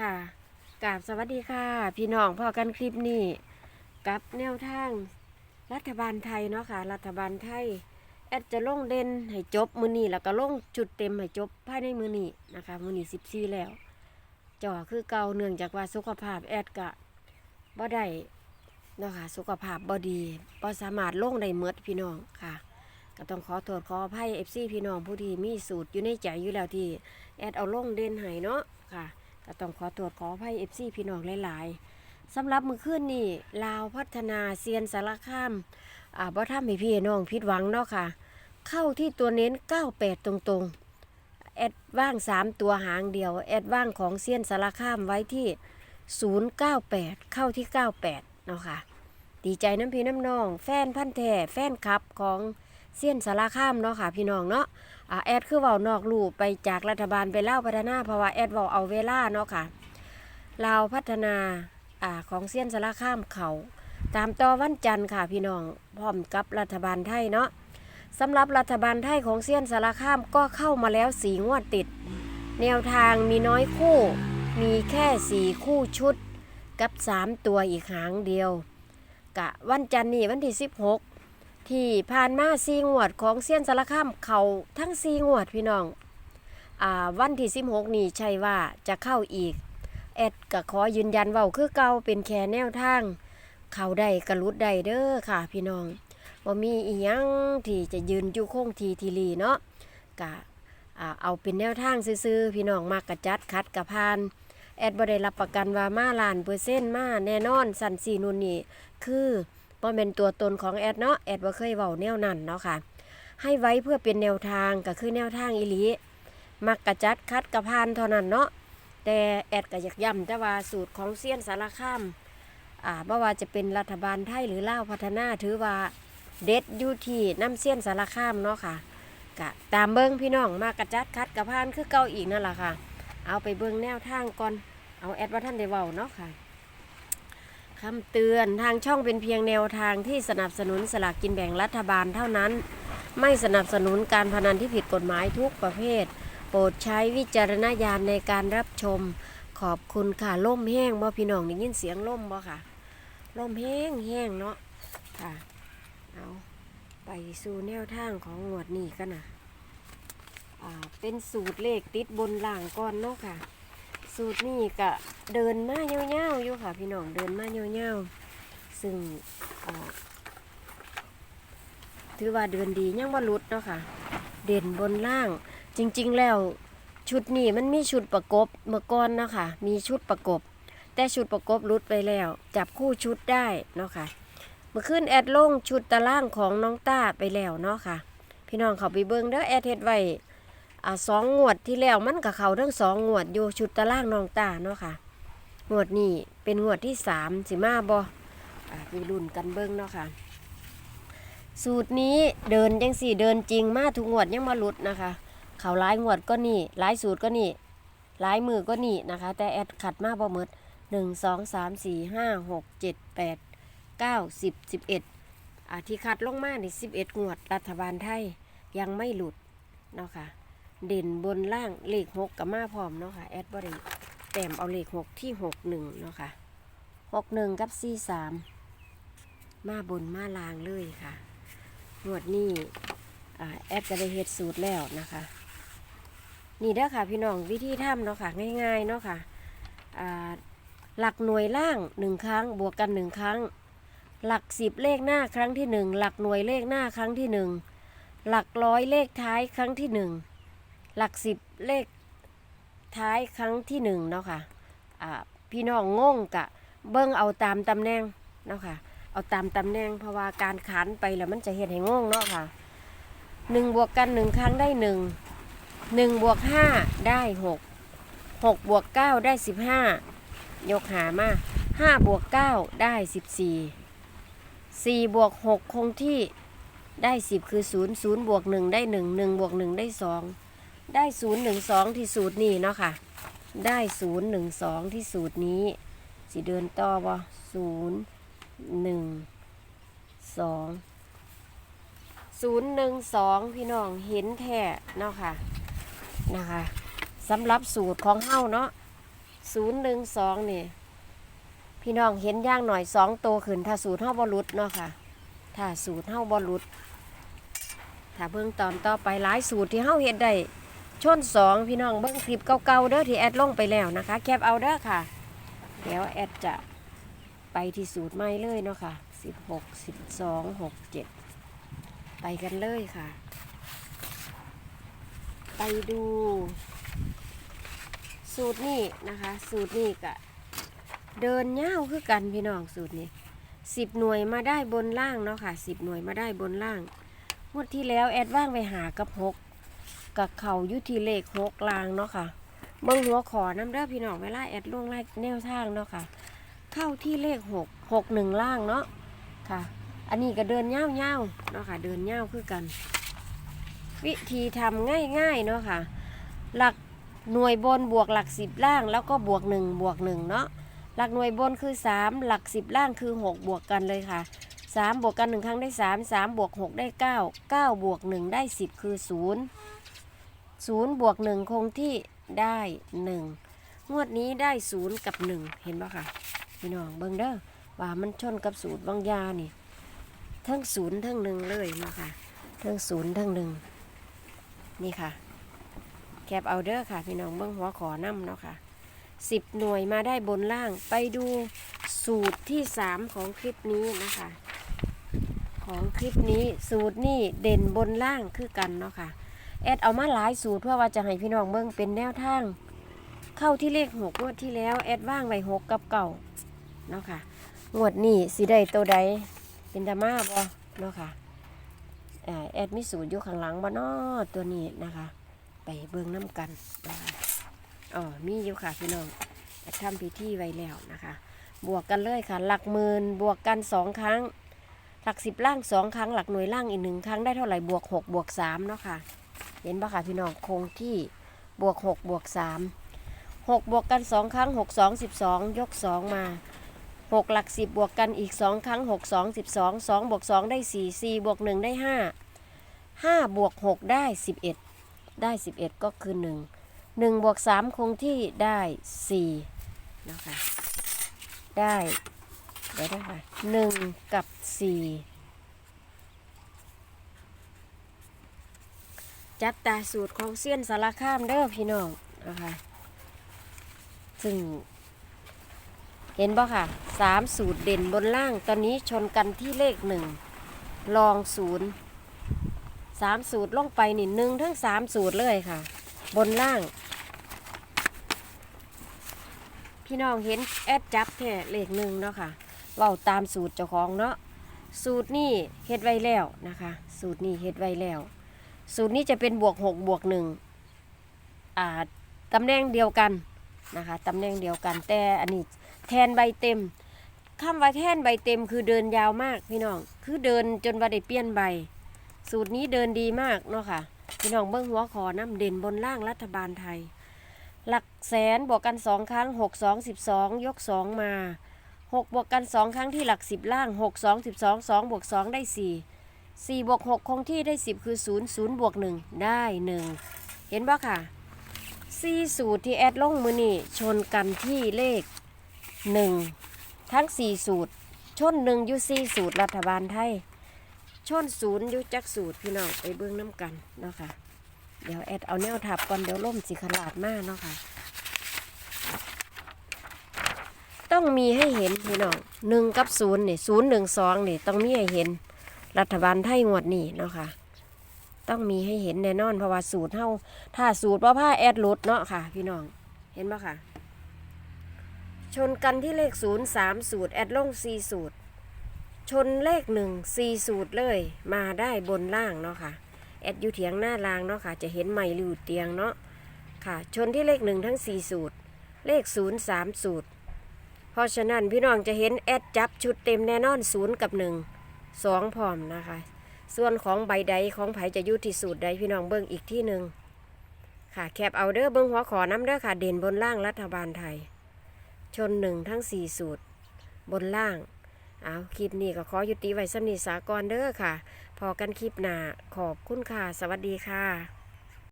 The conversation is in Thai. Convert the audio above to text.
ค่ะกราบสวัสดีค่ะ พี่น้องพอกันคลิปนี้ กับแนวทาง รัฐบาลไทยเนาะค่ะ รัฐบาลไทย แอดจะลงเด่นให้จบมือนี้แล้วก็ลงจุดเต็มให้จบภายในมือนี้นะคะมือนี้สิบสี่แล้วจ่อคือเก่าเนื่องจากว่าสุขภาพแอดกะบ่ได้เนาะค่ะ สุขภาพบ่ดีบ่สามารถลงได้เมดพี่น้องค่ะก็ต้องขอโทษขออภัยเอฟซีพี่น้องผู้ที่มีสูตรอยู่ในใจอยู่แล้วที่แอดเอาลงเด่นให้เนาะค่ะ ก็ต้องขอโทษขอภัยเอฟซีพี่น้องหลายๆสำหรับมือคืนนี่ลาวพัฒนาเซียนสารคามอ่าบ่ทำให้พี่น้องผิดหวังเนาะค่ะ เข้าที่ตัวเน้น 98 ตรงๆ แอดว่าง 3 ตัวหางเดียว แอดว่างของเซียนสารคามไว้ที่ 098 เข้าที่ 98 เนาะค่ะ ดีใจน้ำพี่น้ำน้อง แฟนพันธ์แท้แฟนคลับของ เซียนสารคามเนาะค่ะพี่น้องเนาะอแอดคือเว้านอกลูกไปจากรัฐบาลไปเล่าพัฒนาเพราะว่าแอดเว้าเอาเวลาเนาะค่ะเลาพัฒนาอ่าของเซียนสารคามเขา ตามต่อวันจันทร์ค่ะพี่น้องพร้อมกับรัฐบาลไทยเนาะสำหรับรัฐบาลไทยของเซียนสารคามก็เข้ามาแล้วสีงวดติด แนวทางมีน้อยคู่ มีแค่สี่คู่ชุด กับสามตัวอีกหางเดียวกะวันจันทร์นี่วันที่ 16 ที่ผ่านมาซีงวดของเซียนสารคามเขาทั้งซีงวดพี่น้องอ่าวันที่16นี่ใช่ว่าจะเข้าอีก แอดก็ขอยืนยันว่าคือเก่าเป็นแค่แนวทาง เขาได้กระลุดได้เด้อค่ะ พี่น้องบ่มีอีหยังที่จะยืนอยู่คงทีทีรีเนาะกะเอาเป็นแนวทางซื่อๆพี่น้องมากกระจัดคัดกระพาน แอดบ่ได้รับประกันว่ามาล้านเปอร์เซ็นต์มาแน่นอนสันสีนุนนี่คือ บ่เป็นตัวตนของแอดเนาะแอดบ่เคยเว้าแนวนั้นเนาะค่ะ ให้ไว้เพื่อเป็นแนวทางก็คือแนวทางอีหลีมักกระจัดคัดกระพานเท่านั้นเนาะแต่แอดก็อยากย้ำแต่ว่าสูตรของเซียนสารคามอ่าบ่ว่าจะเป็นรัฐบาลไทยหรือลาวพัฒนาถือว่าเด็ดอยู่ที่น้ำเซียนสารคามเนาะค่ะกะตามเบิ้งพี่น้องมากระจัดคัดกระพานคือเก่าอีกนั่นแหละค่ะ เอาไปเบิ่งแนวทางก่อน เอาแอดว่าท่านได้เว้าเนาะค่ะ คำเตือนทางช่องเป็นเพียงแนวทางที่สนับสนุนสลากกินแบ่งรัฐบาลเท่านั้น ไม่สนับสนุนการพนันที่ผิดกฎหมายทุกประเภท โปรดใช้วิจารณญาณในการรับชม ขอบคุณค่ะล่มแห้งบ่พี่น้องได้ยินเสียงล่มบ่ค่ะล่มแห้งแห้งเนาะค่ะเอาไปสู่แนวทางของงวดนี้กันนะอ่าเป็นสูตรเลขติดบนล่างก่อนเนาะค่ะ สูตรนี้ก็เดินมาเงี้ยวๆอยู่ค่ะ พี่น้องเดินมาเงี้ยวๆซึ่งถือว่าเดินดียังว่าลุดเนาะค่ะ เด่นบนล่าง จริงๆแล้วชุดนี้มันมีชุดประกบเมื่อก่อนเนาะค่ะ มีชุดประกบ แต่ชุดประกบรุดไปแล้ว จับคู่ชุดได้เนาะค่ะเมื่อคืนแอดลงชุดตารางของน้องต้าไปแล้วเนาะค่ะ พี่น้องเขาไปเบิ่งเด้อแอดเฮ็ดไว้ อ่าสองงวดที่แล้วมันกับเขาทั้งสองงวดอยู่ชุดตารางนองตาเนาะค่ะงวดนี้เป็นงวดที่สามสิมาบอ่าไปรุ่นกันเบิ่งเนาะค่ะ สูตรนี้เดินยังสี่เดินจริงมาทุกงวดยังมาหลุดนะคะ เขาหลายงวดก็นี่หลายสูตรก็นี่หลายมือก็นี่นะคะ แต่แอดขัดมาบ่หมดหนึ่งสองสามสี่ห้าหกเจ็ดแปดเก้าสิบสิบเอ็ดอาที่คัดลงมาในสิบเอ็ดงวดรัฐบาลไทยยังไม่หลุดเนาะค่ะ เด่นบนล่างเลขหกกับมาพร้อมเนาะค่ะแอดบริแต้มเอาเลขหกที่หกหนึ่งเนาะค่ะหกหนึ่งกับสี่สามมาบนมาลางเลยค่ะงวดนี่แอดจะได้เฮ็ดสูตรแล้วนะคะ นี่เด้อค่ะพี่น้องวิธีทำเนาะค่ะง่ายๆเนาะค่ะอ่าหลักหน่วยล่างหนึ่งครั้งบวกกันหนึ่งครั้ง หลักสิบเลขหน้าครั้งที่หนึ่งหลักหน่วยเลขหน้าครั้งที่หนึ่งหลักร้อยเลขท้ายครั้งที่หนึ่ง หลักสิบเลขท้ายครั้งที่หนึ่งเนาะค่ะอ่าพี่น้องงงกะเบิ้งเอาตามตำแหน่งเนาะค่ะ เอาตามตำแหน่งเพราะว่าการขานไปแล้วมันจะเห็นให้งงเนาะค่ะหนึ่งบวกกันหนึ่งครั้งได้หนึ่งหนึ่งบวกห้าได้หกหกบวกเก้าได้สิบห้ายกหามาห้าบวกเก้าได้สิบสี่สี่บวกหกคงที่ได้สิบคือศูนย์ศูนย์บวกหนึ่งได้หนึ่งหนึ่งบวกหนึ่งได้สอง ได้ศูนย์หนึ่งสองที่สูตรนี้เนาะค่ะ ได้ศูนย์หนึ่งสองที่สูตรนี้สิเดินต่อบ่ศูนย์หนึ่งสองศูนย์หนึ่งสองพี่น้องเห็นแท้เนาะค่ะนะคะสำหรับสูตรของเฮาเนาะศูนย์หนึ่งสองนี่พี่น้องเห็นย่างหน่อยสองตัวขึ้นถ้าสูตรเท่าบอลุดเนาะค่ะ ถ้าสูตรเท่าบอลุดถ้าเบิ่งตอนต่อไปหลายสูตรที่เฮาเฮ็ดได้ ชนสองพี่น้องเบิ่งคลิปเก่าๆเด้อที่แอดลงไปแล้วนะคะ แคปเอาเด้อค่ะ เดี๋ยวแอดจะไปที่สูตรใหม่เลยเนาะค่ะสิบหกสิบสองหกเจ็ดไปกันเลยค่ะ ไปดู สูตรนี้นะคะ สูตรนี้ก็เดินเง่าวคือกันพี่น้องสูตรนี้สิบหน่วยมาได้บนล่างเนาะค่ะสิบหน่วยมาได้บนล่างงวดที่แล้วแอดว่างไปหากับหก กับเขาอยุทีเลขหกลางเนาะค่ะเบิ้งหัวขอน้ำเด้อพี่น้องเวลาแอดล่วงไล่แนวทางเนาะค่ะ เข้าที่เลขหกหกหนึ่งล่างเนาะค่ะ อันนี้ก็เดินเง่าเง่าวเนาะค่ะ เดินเง่าวคือกัน วิธีทำง่ายๆเนาะค่ะ หลักหน่วยบนบวกหลักสิบล่างแล้วก็บวกหนึ่งบวกหนึ่งเนาะหลักหน่วยบนคือสามหลักสิบล่างคือหกบวกกันเลยค่ะสามบวกกันหนึ่งครั้งได้สามสามบวกหกได้เก้าเก้าบวกหนึ่งได้สิบคือศูนย์ ศูนย์บวกหนึ่งคงที่ได้หนึ่งงวดนี้ได้ศูนย์กับหนึ่งเห็นปะค่ะ พี่น้องเบิ่งเด้อว่ามันชนกับศูนย์บางยานี่ ทั้งศูนย์ทั้งหนึ่งเลยเนาะค่ะทั้งศูนย์ทั้งหนึ่งนี่ค่ะ แคปเอาเด้อค่ะ พี่น้องเบิ้งหัวขอน้ำเนาะค่ะสิบหน่วยมาได้บนล่างไปดูสูตรที่สามของคลิปนี้นะคะ ของคลิปนี้สูตรนี่เด่นบนล่างคือกันเนาะค่ะ แอดเอามาหลายสูตรเพื่อว่าจะให้พี่น้องเบิ้งเป็นแนวทาง เข้าที่เลขหกงวดที่แล้วแอดว่างไว้หกกับเก่าเนาะค่ะงวดนี้สิได้ตัวใดเป็นดามาบ่เนาะค่ะแอดมีสูตรอยู่ข้างหลังบ่นาะตัวนี้นะคะ ไปเบิ่งน้ำกันนะคะอ๋อมีอยู่ค่ะพี่น้องทำพิธีไว้แล้วนะคะ บวกกันเลยค่ะ หลักหมื่นบวกกันสองครั้ง หลักสิบล่างสองครั้ง หลักหน่วยล่างอีกหนึ่งครั้งได้เท่าไหร่บวกหกบวกสามเนาะค่ะ เห็นปะค่ะพี่น้องคงที่บวกหกบวกสามหกบวกกันสองครั้งหกสองสิบสองยกสองมาหกหลักสิบบวกกันอีกสองครั้งหกสองสิบสองสองบวกสองได้สี่สี่บวกหนึ่งได้ห้าห้าบวกหกได้สิบเอ็ดได้ 11 ก็คือ 1 1 บวก 3 คงที่ได้4นะคะได้ เดี๋ยวได้ค่ะ1กับ 4 จับตาสูตรของเซียนสารคามเด้อพี่น้องนะคะซึ่ง เห็นบ่ค่ะสามสูตรเด่นบนล่าง ตอนนี้ชนกันที่เลขหนึ่งลองศูนย์สามสูตรลงไปนี่หนึ่งทั้งสามสูตรเลยค่ะ บนล่าง พี่น้องเห็นแอดจับแค่เลขหนึ่งเนาะค่ะเว้าตามสูตรเจ้าของเนาะสูตรนี่เฮ็ดไว้แล้วนะคะ สูตรนี่เฮ็ดไว้แล้ว สูตรนี้จะเป็นบวกหกบวกหนึ่งอ่าตำแหน่งเดียวกันนะคะตำแหน่งเดียวกันแต่อันนี้แทนใบเต็มคำว่าแทนใบเต็มคือเดินยาวมากพี่น้องคือเดินจนว่าได้เปลี่ยนใบ สูตรนี้เดินดีมากเนาะค่ะพี่น้องเบิ้งหัวขอน้ำเด่นบนล่างรัฐบาลไทย หลักแสนบวกกันสองครั้งหกสองสิบสองยกสองมาหกบวกกันสองครั้งที่หลักสิบล่างหกสองสิบสองสองบวกสองได้สี่ สี่บวกหกคงที่ได้สิบคือศูนย์ศูนย์บวกหนึ่งได้หนึ่งเห็นบ่ค่ะสี่สูตรที่แอดลงมือนี่ชนกันที่เลขหนึ่งทั้งสี่สูตร ชนหนึ่งอยูสี่สูตรรัฐบาลไทย ชนศูนย์อยุจักสูตรพี่น้องไปเบื้องน้ำกันเนาะค่ะ เดี๋ยวแอดเอาแนวทับก่อนเดี๋ยวล่มสิขลาดมากเนาะค่ะต้องมีให้เห็นพี่น้องหนึ่งกับศูนย์นี่ศูนย์หนึ่งสองนี่ต้องมีให้เห็น รัฐบาลไทยงวดนี้เนาะค่ะ ต้องมีให้เห็นแน่นอนเพราะว่าสูตรเท่าถ้าสูตรว่าผ้าแอดลุดเนาะค่ะ พี่น้องเห็นปะค่ะ ชนกันที่เลขศูนย์สามสูตรแอดลงสี่สูตร ชนเลขหนึ่งสี่สูตรเลย มาได้บนล่างเนาะค่ะ แอดอยู่เถียงหน้าล่างเนาะค่ะ จะเห็นไม้ริวเตียงเนาะค่ะ ชนที่เลขหนึ่งทั้งสี่สูตร เลขศูนย์สามสูตร เพราะฉะนั้นพี่น้องจะเห็นแอดจับชุดเต็มแน่นอนศูนย์กับหนึ่ง สองพร้อมนะคะ ส่วนของใบใดของไผจะอยู่ที่สูตรใดพี่น้องเบิ้งอีกที่หนึ่งค่ะแคบเอาเด้อเบิ้งหัวขอน้ำเด้อค่ะ เด่นบนล่างรัฐบาลไทย ชนหนึ่งทั้งสี่สูตร บนล่างเอาคลิปนี้ก็ขอยุติไว้สำนิสากรเด้อค่ะ พอกันคลิปหน้าขอบคุณค่ะ สวัสดีค่ะ